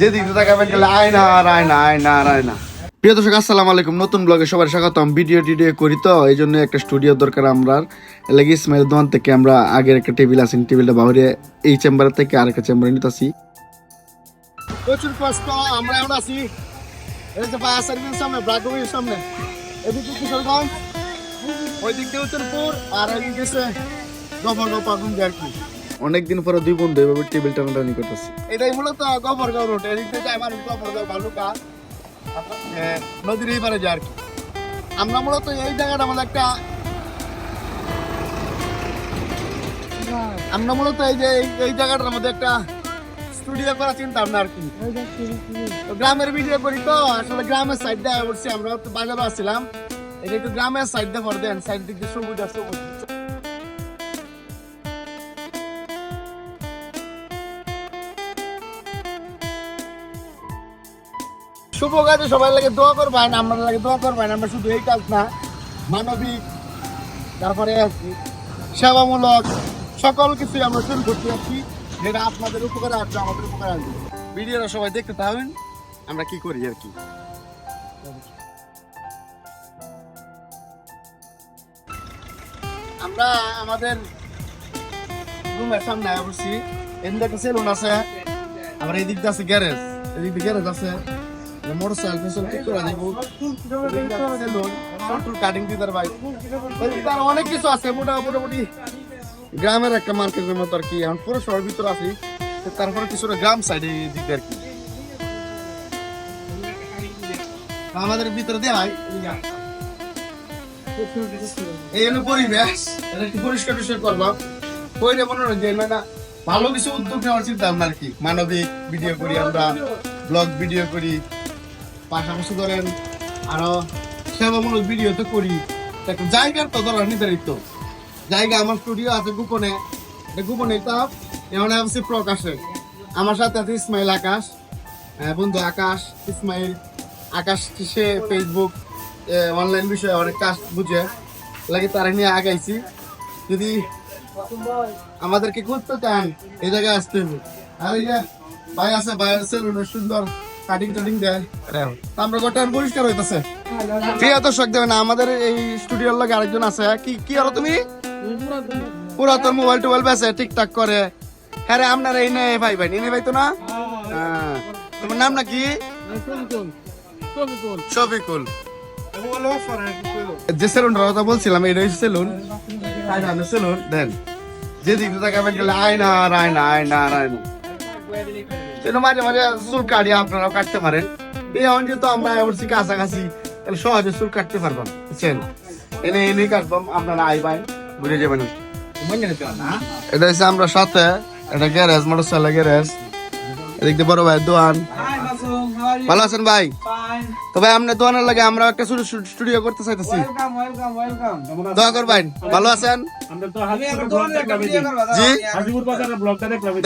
যেদিকে তাকাবেন গেলে আর আয়না আর প্রিয় দর্শক, আসসালামু আলাইকুম। নতুন ব্লগে সবার স্বাগতম। ভিডিও টিডিও করি তো, এই জন্য একটা স্টুডিও দরকার আমরা লেগে ইসমাইল দোকান থেকে আমরা আগের একটা টেবিল আছে টেবিলটা বাহিরে এই চেম্বার থেকে আরেকটা চেম্বারে নিতেছি। প্রচুর কষ্ট, আমরা এখন আছি। এই যে সার্ভিসের সামনে ব্রাকোভির সামনে। এদিকে কিশোরগঞ্জ ওই দিক দিয়ে উত্তরপুর, আর এদিকে গভর গপার আর কি। অনেকদিন পরে দুই বন্ধু এভাবে টেবিল টানাটানি করতেছি। এটাই মূলত গভর গাঁও রোড এদিক থেকে আমার গভর গাঁও ভালুকা নদীর এই পারে যায় কি। আমরা মূলত এই জায়গাটা আমাদের একটা আমরা মূলত এই যে, এই- জায়গাটার মধ্যে একটা স্টুডিও করা চিন্তা ভাবনা আর কি। গ্রামের ভিডিও করি তো, আসলে গ্রামের সাইড দিয়ে বলছি আমরা বাজারে আসছিলাম। এটা একটু গ্রামের সাইড দিয়ে ভর দেন সাইড দিক দিয়ে সবুজ আর শুভ কাজে সবাই লাগে দোয়া করবেন আমরা লাগে দোয়া করবেন আমরা শুধু এই কাজ না, মানবিক, তারপরে সেবামূলক, সকল কিছুই আমরা শুরু করতে যাচ্ছি যেটা আপনাদের উপকারে আসবে, আমাদের উপকারে আসবে। ভিডিওটা সবাই দেখতে পাবেন আমরা কি করি আর কি? আমরা আমাদের রুমের সামনে বসছি এদিকে সেলুন আছে, আবার এদিক দিয়ে আছে গ্যারেজ এদিক দিয়ে গ্যারেজ আছে। মোটর সাইকেল ঠিক করে দেবো কাটিং দিদার ভাই। আরও অনেক কিছু আছে, মোটা মোটামুটি গ্রামের একটা মার্কেটের মতো আর কি। এখন পুরো শহরের ভিতরে আছি তারপরে কিছুটা গ্রাম সাইডে দিকে আর কি। আমাদের ভিতরে দেওয়া হয় এই হলো পরিবেশ। এটা একটু পরিষ্কার টরিষ্কার করলাম কইলে মনে হয় যে মানে ভালো কিছু উদ্যোগ নেওয়ার চিন্তা ভাবনা আর কি। মানবিক ভিডিও করি আমরা ব্লগ ভিডিও করি। পাশাপাশি ধরেন আরও সেবামূলক ভিডিও তো করি। একটু জায়গার তো ধরা নির্ধারিত। জায়গা আমার স্টুডিও আছে গোপনে। গোপনে তো এমন আছে প্রকাশে আমার সাথে আছে ইসমাইল আকাশ। আহ, বন্ধু আকাশ ইসমাইল। আকাশ সে ফেসবুক অনলাইন বিষয়ে অনেক কাজ বুঝে। লাগে তারা নিয়ে আগাইছি। যদি আমাদেরকে করতে চান এই জায়গায় আসতে হবে। আর ভাই আছে ভাইয়ের সেলুনে সুন্দর কাটিং টাটিং দেয়। আমরা গোটা পরিষ্কার হইতেছে? প্রিয় দর্শক দেবেন আমাদের এই স্টুডিওর লগে আরেকজন আছে কি কি আর তুমি? পুরাতন মোবাইল টোবাইল বেছে টিকটাক করে। হ্যাঁ রে আপনার এই নে ভাই ভাই নিনে ভাই তো না? হ্যাঁ। তোমার নাম নাকি শফিকুল। যে সেলুনটার কথা বলছিলাম এটা হচ্ছে সেলুন সেলুন দেন। যেদিকে তাকাবেন গেলে আয়না আর আয়না আয়না আর আয়না। সেটা মাঝে মাঝে চুল কাটিয়ে আপনারাও কাটতে পারেন। এখন যেহেতু আমরা বলছি কাছাকাছি, তাহলে সহজে চুল কাটতে পারবেন বুঝছেন? এনে এনে কাটবাম আপনারা আইবাই বুঝে যাবেন। এটা হচ্ছে আমরা সাথে, এটা গ্যারেজ মোটর সাইকেল গ্যারেজ। এদিক বড় ভাই দোয়ান ভালো আছেন ভাই? তো ভাই আপনার দোয়ানের লাগে আমরা একটা ছোট স্টুডিও করতে চাইতেছি। দোয়া করবেন। ভালো আছেন? জি।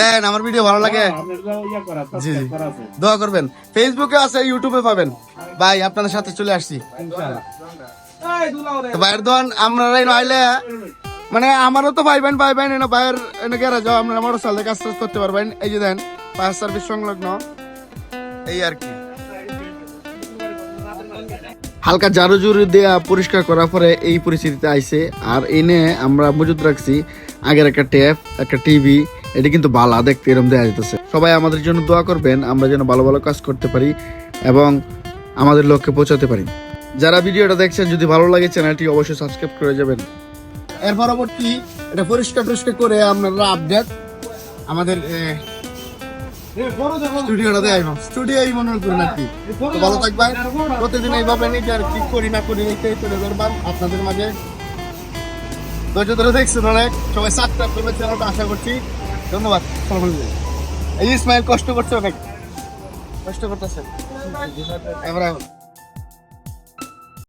দেন আমার ভিডিও ভালো লাগে। জি। জি দোয়া করবেন। ফেসবুকে আছে ইউটিউবে পাবেন। ভাই আপনাদের সাথে চলে আসছি। তো ভাইয়ের দোকান আমরা আইলে মানে আমারও তো ভাই বোন ভাই বোন এনে ভাইয়ের এনে গেরা যাও আপনারা মোটর সাইকেল কাজ টাজ করতে পারবেন এই যে দেন ফায়ার সার্ভিস সংলগ্ন। এই আর কি। হালকা জারু জুরু দেয়া পরিষ্কার করার পরে এই পরিস্থিতিতে আইছে। আর এনে আমরা মজুদ রাখছি আগের একটা ট্যাপ, একটা টিভি, এটা কিন্তু বালা, দেখতে এরকম দেওয়া যেতেছে সবাই আমাদের জন্য দোয়া করবেন, আমরা যেন ভালো ভালো কাজ করতে পারি এবং আমাদের লক্ষ্যে পৌঁছাতে পারি। যারা ভিডিওটা দেখছেন, যদি ভালো লাগে চ্যানেলটি অবশ্যই সাবস্ক্রাইব করে যাবেন। এর পরবর্তী, এটা পরিষ্কার পরিষ্কার করে আপনারা আপডেট আমাদের স্টুডিওটা আইবাম স্টুডিও মনে করেন আর কি ভালো থাকবেন। প্রতিদিন এইভাবে নিজে আর কি করি না করি নিতে তুলে ধরবান আপনাদের মাঝে। ধৈর্য ধরে দেখছেন অনেক। সবাই সাবস্ক্রাইব করবেন চ্যানেলটা আশা করছি। ধন্যবাদ। এই যে ইসমাইল কষ্ট করছে অনেক কষ্ট করতেছে। এবার